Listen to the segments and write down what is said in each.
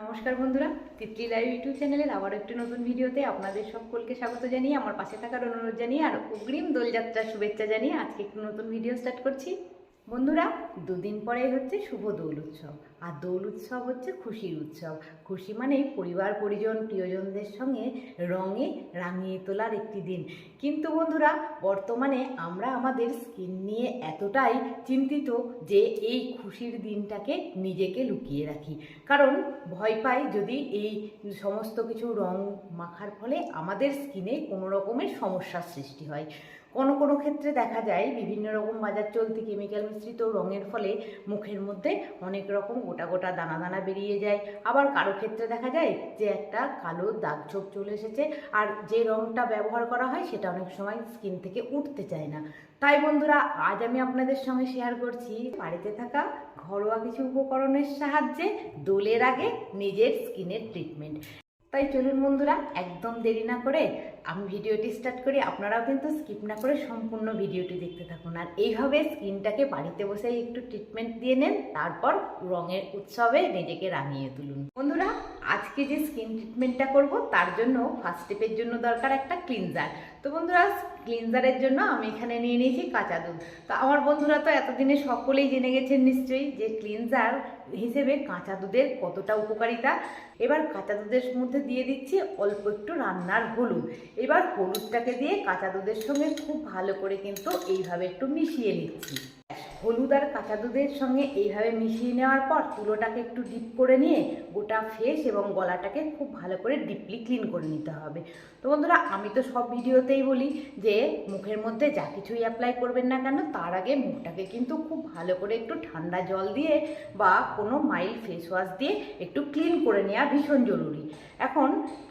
নমস্কার বন্ধুরা, Titli live YouTube চ্যানেলের আবার একটি নতুন ভিডিওতে আপনাদের সকলকে স্বাগত জানিয়ে, আমার পাশে থাকার অনুরোধ জানিয়ে আর অগ্রিম দোলযাত্রার শুভেচ্ছা জানিয়ে আজকে একটি নতুন ভিডিও স্টার্ট করছি। বন্ধুরা, দুদিন পরেই হচ্ছে শুভ দোল উৎসব। আর দোল উৎসব হচ্ছে খুশির উৎসব। খুশি মানে পরিবার, পরিজন, প্রিয়জনদের সঙ্গে রঙে রাঙিয়ে তোলার একটি দিন। কিন্তু বন্ধুরা, বর্তমানে আমরা আমাদের স্কিন নিয়ে এতটাই চিন্তিত যে এই খুশির দিনটাকে নিজেকে লুকিয়ে রাখি। কারণ ভয় পাই যদি এই সমস্ত কিছু রং মাখার ফলে আমাদের স্কিনে কোনো রকমের সমস্যার সৃষ্টি হয়। কোনো কোনো ক্ষেত্রে দেখা যায়, বিভিন্ন রকম বাজার চলতি কেমিক্যাল মিশ্রিত রঙের ফলে মুখের মধ্যে অনেক রকম গোটা গোটা দানা দানা বেরিয়ে যায়। আবার কারও ক্ষেত্রে দেখা যায় যে একটা কালো দাগ ছোপ চলে এসেছে আর যে রঙটা ব্যবহার করা হয় সেটা অনেক সময় স্কিন থেকে উঠতে চায় না। তাই বন্ধুরা, আজ আমি আপনাদের সঙ্গে শেয়ার করছি বাড়িতে থাকা ঘরোয়া কিছু উপকরণের সাহায্যে দোলের আগে নিজের স্কিনের ট্রিটমেন্ট তাই চলুন বন্ধুরা, একদম দেরি না করে আমি ভিডিওটি স্টার্ট করি। আপনারাও কিন্তু স্কিপ না করে সম্পূর্ণ ভিডিওটি দেখতে থাকুন। আর এইভাবে স্কিনটাকে বাড়িতে বসে একটু ট্রিটমেন্ট দিয়ে নেন, তারপর রঙের উৎসবে নিজেকে রাঙিয়ে তুলুন। বন্ধুরা আজকে যে স্কিন ট্রিটমেন্টটা করব, তার জন্য ফার্স্ট স্টেপের জন্য দরকার একটা ক্লিনজার তো বন্ধুরা ক্লিনজারের জন্য আমি এখানে নিয়ে নিয়েছি কাঁচা দুধ। তো আমার বন্ধুরা তো এতদিনে সকলেই জেনে গেছেন নিশ্চয়ই যে ক্লিনজার হিসেবে কাঁচা দুধের কতটা উপকারিতা। এবার কাঁচা দুধের মধ্যে দিয়ে দিচ্ছি অল্প একটু রান্নার হলুদ। এবার হলুদটাকে দিয়ে কাঁচা দুধের সঙ্গে খুব ভালো করে কিন্তু এইভাবে একটু মিশিয়ে নিচ্ছি। হলুদ আর কাঁচা দুধের সঙ্গে এইভাবে মিশিয়ে নেওয়ার পর তুলোটাকে একটু ডিপ করে নিয়ে গোটা ফেস এবং গলাটাকে খুব ভালো করে ডিপলি ক্লিন করে নিতে হবে। তো বন্ধুরা, আমি তো সব ভিডিওতেই বলি যে মুখের মধ্যে যা কিছুই অ্যাপ্লাই করবেন না কেন, তার আগে মুখটাকে কিন্তু খুব ভালো করে একটু ঠান্ডা জল দিয়ে বা কোনো মাইল্ড ফেস ওয়াশ দিয়ে একটু ক্লিন করে নেওয়া ভীষণ জরুরি। এখন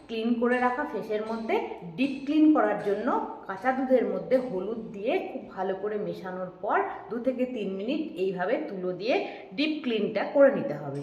ক্লিন করে রাখা ফেসের মধ্যে ডিপ ক্লিন করার জন্য কাঁচা দুধের মধ্যে হলুদ দিয়ে খুব ভালো করে মেশানোর পর দু থেকে তিন মিনিট এইভাবে তুলো দিয়ে ডিপ ক্লিনটা করে নিতে হবে।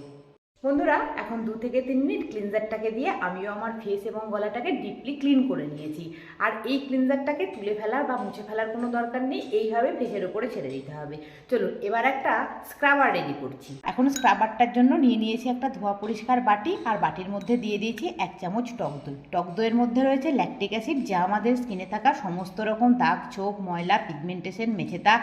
বন্ধুরা, এখন দু থেকে তিন মিনিট ক্লিনজারটাকে দিয়ে আমিও আমার ফেস এবং গলাটাকে ডিপলি ক্লিন করে নিয়েছি। আর এই ক্লিনজারটাকে তুলে ফেলার বা মুছে ফেলার কোনো দরকার নেই, এইভাবে ফেসের ওপরে ছেড়ে দিতে হবে। চলুন, এবার একটা স্ক্রাবার রেডি করছি। এখন স্ক্রাবারটার জন্য নিয়ে নিয়েছি একটা ধোয়া পরিষ্কার বাটি, আর বাটির মধ্যে দিয়ে দিয়েছি এক চামচ টক দই। টক দইয়ের মধ্যে রয়েছে ল্যাকটিক অ্যাসিড যা আমাদের স্কিনে থাকা সমস্ত রকম দাগ ছোপ ময়লা পিগমেন্টেশন মেছেতা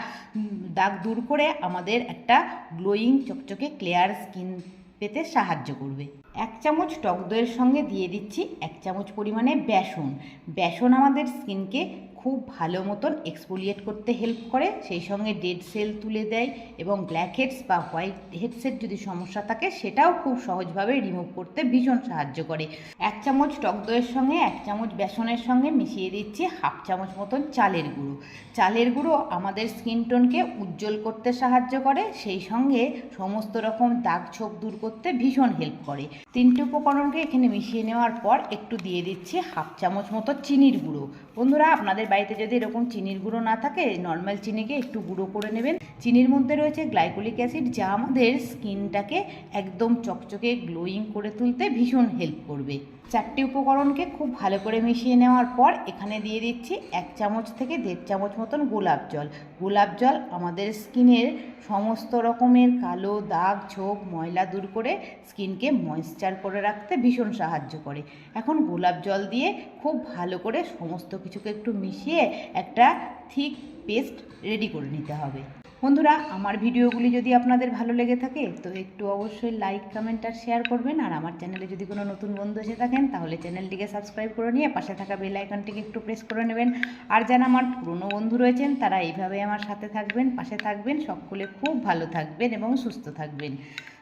দাগ দূর করে আমাদের একটা গ্লোয়িং চকচকে ক্লিয়ার স্কিন পেতে সাহায্য করবে। এক চামচ টক দইয়ের সঙ্গে দিয়ে দিচ্ছি এক চামচ পরিমাণে বেসন। বেসন আমাদের স্কিনকে খুব ভালো মতন এক্সপোলিয়েট করতে হেল্প করে। সেই সঙ্গে ডেড সেল তুলে দেয় এবং ব্ল্যাক হেডস বা হোয়াইট হেডসের যদি সমস্যা থাকে, সেটাও খুব সহজভাবে রিমুভ করতে ভীষণ সাহায্য করে। এক চামচ টক দইয়ের সঙ্গে, এক চামচ বেসনের সঙ্গে মিশিয়ে দিচ্ছি হাফ চামচ মতন চালের গুঁড়ো। চালের গুঁড়ো আমাদের স্কিন টোনকে উজ্জ্বল করতে সাহায্য করে, সেই সঙ্গে সমস্ত রকম দাগ ছোপ দূর করতে ভীষণ হেল্প করে। তিনটে উপকরণকে এখানে মিশিয়ে নেওয়ার পর একটু দিয়ে দিচ্ছি হাফ চামচ মতো চিনির গুঁড়ো। বন্ধুরা, আপনাদের বাড়িতে যদি এরকম চিনির গুঁড়ো না থাকে নর্মাল চিনিকে একটু গুঁড়ো করে নেবেন। চিনির মধ্যে রয়েছে গ্লাইকোলিক অ্যাসিড যা আমাদের স্কিনটাকে একদম চকচকে গ্লোয়িং করে তুলতে ভীষণ হেল্প করবে। চারটি উপকরণকে খুব ভালো করে মিশিয়ে নেওয়ার পর এখানে দিয়ে দিচ্ছি এক চামচ থেকে দেড় চামচ মতন গোলাপ জল। গোলাপ জল আমাদের স্কিনের সমস্ত রকমের কালো দাগ ছোপ ময়লা দূর করে স্কিনকে ময়েশ্চার করে রাখতে ভীষণ সাহায্য করে। এখন গোলাপ জল দিয়ে খুব ভালো করে সমস্ত কিছুকে একটু মিশিয়ে একটা থিক পেস্ট রেডি করে নিতে হবে। বন্ধুরা, আমার ভিডিওগুলি যদি আপনাদের ভালো লেগে থাকে, তো একটু অবশ্যই লাইক কমেন্ট আর শেয়ার করবেন। আর আমার চ্যানেলে যদি কোনো নতুন বন্ধু এসে থাকেন, তাহলে চ্যানেলটিকে সাবস্ক্রাইব করে নিয়ে পাশে থাকা বেল আইকনটিকে একটু প্রেস করে নেবেন। আর যারা আমার পুরনো বন্ধু রয়েছেন, তারা এইভাবে আমার সাথে থাকবেন, পাশে থাকবেন। সকলে খুব ভালো থাকবেন এবং সুস্থ থাকবেন।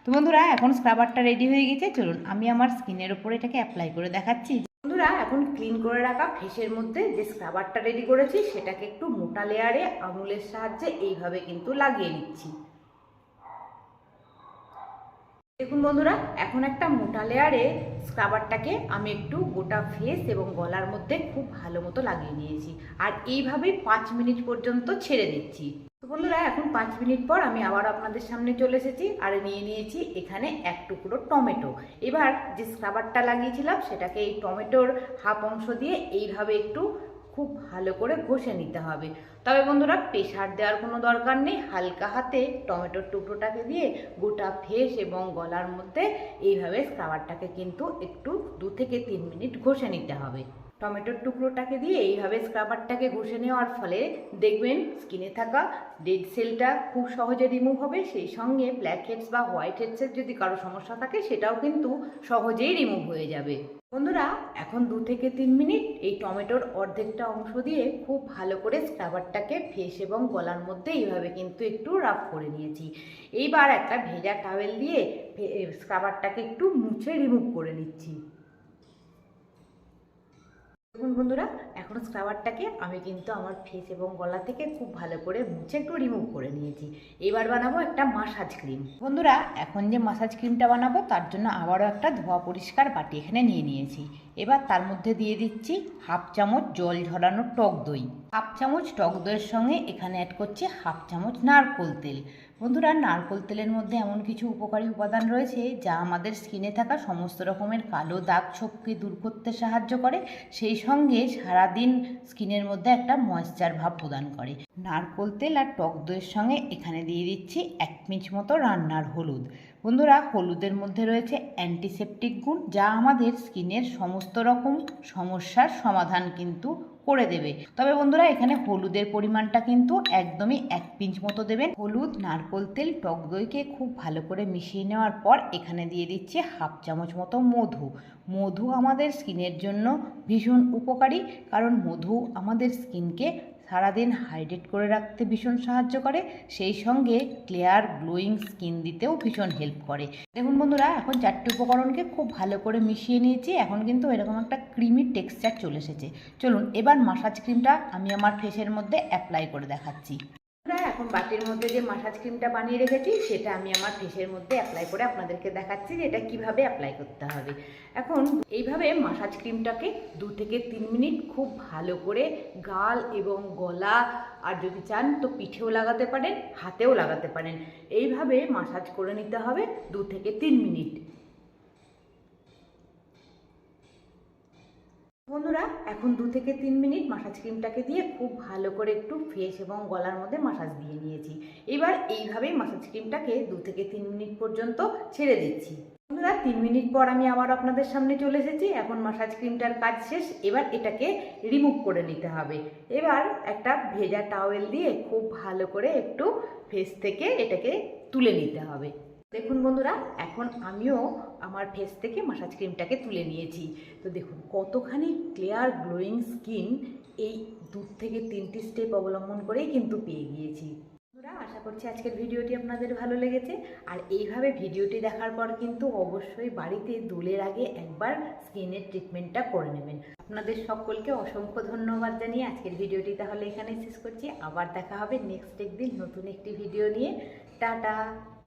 তো বন্ধুরা, এখন স্ক্রাবারটা রেডি হয়ে গেছে। চলুন, আমি আমার স্কিনের ওপরে এটাকে অ্যাপ্লাই করে দেখাচ্ছি। বন্ধুরা, এখন ক্লিন করে রাখা ফেসের মধ্যে যে স্ক্রাবারটা রেডি করেছি, সেটাকে একটু মোটা লেয়ারে আঙুলের সাহায্যে এইভাবে কিন্তু লাগিয়ে নিচ্ছি। দেখুন বন্ধুরা, এখন একটা মোটা লেয়ারে স্ক্রাবারটাকে আমি একটু গোটা ফেস এবং গলার মধ্যে খুব ভালো মতো লাগিয়ে নিয়েছি। আর এইভাবেই পাঁচ মিনিট পর্যন্ত ছেড়ে দিচ্ছি। তো বন্ধুরা, এখন পাঁচ মিনিট পর আমি আবার আপনাদের সামনে চলে এসেছি আর নিয়ে নিয়েছি এখানে এক টুকরো টমেটো। এবার যে স্ক্রাবারটা লাগিয়েছিলাম, সেটাকে এই টমেটোর হাফ অংশ দিয়ে এইভাবে একটু খুব ভালো করে ঘষে নিতে হবে। তবে বন্ধুরা প্রেশার দেওয়ার কোনো দরকার নেই। হালকা হাতে টমেটোর টুকরোটাকে দিয়ে গোটা ফেস এবং গলার মধ্যে এইভাবে স্ক্রাবারটাকে কিন্তু একটু দু থেকে তিন মিনিট ঘষে নিতে হবে। টমেটোর টুকরোটাকে দিয়ে এইভাবে স্ক্রাবারটাকে ঘষে নেওয়ার ফলে দেখবেন স্কিনে থাকা ডেড সেলটা খুব সহজে রিমুভ হবে। সেই সঙ্গে ব্ল্যাক হেডস বা হোয়াইট হেডসের যদি কারও সমস্যা থাকে, সেটাও কিন্তু সহজেই রিমুভ হয়ে যাবে। বন্ধুরা, এখন দু থেকে তিন মিনিট এই টমেটোর অর্ধেকটা অংশ দিয়ে খুব ভালো করে স্ক্রাবারটাকে ফেস এবং গলার মধ্যে এইভাবে কিন্তু একটু রাফ করে নিয়েছি। এইবার একটা ভেজা টাওয়েল দিয়ে স্ক্রাবারটাকে একটু মুছে রিমুভ করে নিচ্ছি। দেখুন বন্ধুরা, এখন স্ক্রাবারটাকে আমি কিন্তু আমার ফেস এবং গলা থেকে খুব ভালো করে মুছে একটু রিমুভ করে নিয়েছি। এবার বানাবো একটা মাসাজ ক্রিম বন্ধুরা, এখন যে মাসাজ ক্রিমটা বানাবো, তার জন্য আবারও একটা ধোয়া পরিষ্কার বাটি এখানে নিয়ে নিয়েছি। এবার তার মধ্যে দিয়ে দিচ্ছি হাফ চামচ জল ঝরানো টক দই। হাফ চামচ টক দইয়ের সঙ্গে এখানে অ্যাড করছি হাফ চামচ নারকোল তেল। বন্ধুরা, নারকোল তেলের মধ্যে এমন কিছু উপকারী উপাদান রয়েছে যা আমাদের স্কিনে থাকা সমস্ত রকমের কালো দাগ ছোপকে দূর করতে সাহায্য করে। সেই সঙ্গে সারাদিন স্কিনের মধ্যে একটা ময়েশ্চার ভাব প্রদান করে। নারকোল তেল আর টক দইয়ের সঙ্গে এখানে দিয়ে দিচ্ছি এক পিঞ্চ মতো রান্নার হলুদ। বন্ধুরা, হলুদের মধ্যে রয়েছে অ্যান্টিসেপটিক গুণ যা আমাদের স্কিনের সমস্ত রকম সমস্যার সমাধান কিন্তু করে দেবে। তবে বন্ধুরা, এখানে হলুদের পরিমাণটা কিন্তু একদমই এক পিঞ্চ মতো দেবেন। হলুদ, নারকোল তেল, টক দইকে খুব ভালো করে মিশিয়ে নেওয়ার পর এখানে দিয়ে দিচ্ছি হাফ চামচ মতো মধু। মধু আমাদের স্কিনের জন্য ভীষণ উপকারী, কারণ মধু আমাদের স্কিনকে সারাদিন হাইড্রেট করে রাখতে ভীষণ সাহায্য করে, সেই সঙ্গে ক্লিয়ার গ্লোয়িং স্কিন দিতেও ভীষণ হেল্প করে। দেখুন বন্ধুরা, এখন চারটি উপকরণকে খুব ভালো করে মিশিয়ে নিয়েছি, এখন কিন্তু এরকম একটা ক্রিমি টেক্সচার চলে এসেছে। চলুন, এবার মাসাজ ক্রিমটা আমি আমার ফেসের মধ্যে অ্যাপ্লাই করে দেখাচ্ছি। এখন বাটির মধ্যে যে মাসাজ ক্রিমটা বানিয়ে রেখেছি, সেটা আমি আমার ফেসের মধ্যে অ্যাপ্লাই করে আপনাদেরকে দেখাচ্ছি যে এটা কীভাবে অ্যাপ্লাই করতে হবে। এখন এইভাবে মাসাজ ক্রিমটাকে দু থেকে তিন মিনিট খুব ভালো করে গাল এবং গলা, আর যদি চান তো পিঠেও লাগাতে পারেন, হাতেও লাগাতে পারেন। এইভাবে মাসাজ করে নিতে হবে দু থেকে তিন মিনিট। বন্ধুরা, এখন দু থেকে তিন মিনিট মাসাজ ক্রিমটাকে দিয়ে খুব ভালো করে একটু ফেস এবং গলার মধ্যে মাসাজ দিয়ে নিয়েছি। এবার এইভাবেই মাসাজ ক্রিমটাকে দু থেকে তিন মিনিট পর্যন্ত ছেড়ে দিচ্ছি। বন্ধুরা, তিন মিনিট পর আমি আবার আপনাদের সামনে চলে এসেছি। এখন মাসাজ ক্রিমটার কাজ শেষ। এবার এটাকে রিমুভ করে নিতে হবে। এবার একটা ভেজা টাওয়েল দিয়ে খুব ভালো করে একটু ফেস থেকে এটাকে তুলে নিতে হবে। দেখুন বন্ধুরা, এখন আমিও আমার ফেস থেকে মাসাজ ক্রিমটাকে তুলে নিয়েছি। তো দেখুন, কতখানি ক্লিয়ার গ্লোয়িং স্কিন এই দু থেকে তিনটি স্টেপ অবলম্বন করেই কিন্তু পেয়ে গিয়েছি। বন্ধুরা, আশা করছি আজকের ভিডিওটি আপনাদের ভালো লেগেছে। আর এইভাবে ভিডিওটি দেখার পর কিন্তু অবশ্যই বাড়িতে দোলের আগে একবার স্কিনের ট্রিটমেন্টটা করে নেবেন। আপনাদের সকলকে অসংখ্য ধন্যবাদ জানিয়ে আজকের ভিডিওটি তাহলে এখানে শেষ করছি। আবার দেখা হবে নেক্সট একদিন নতুন একটি ভিডিও নিয়ে। টাটা!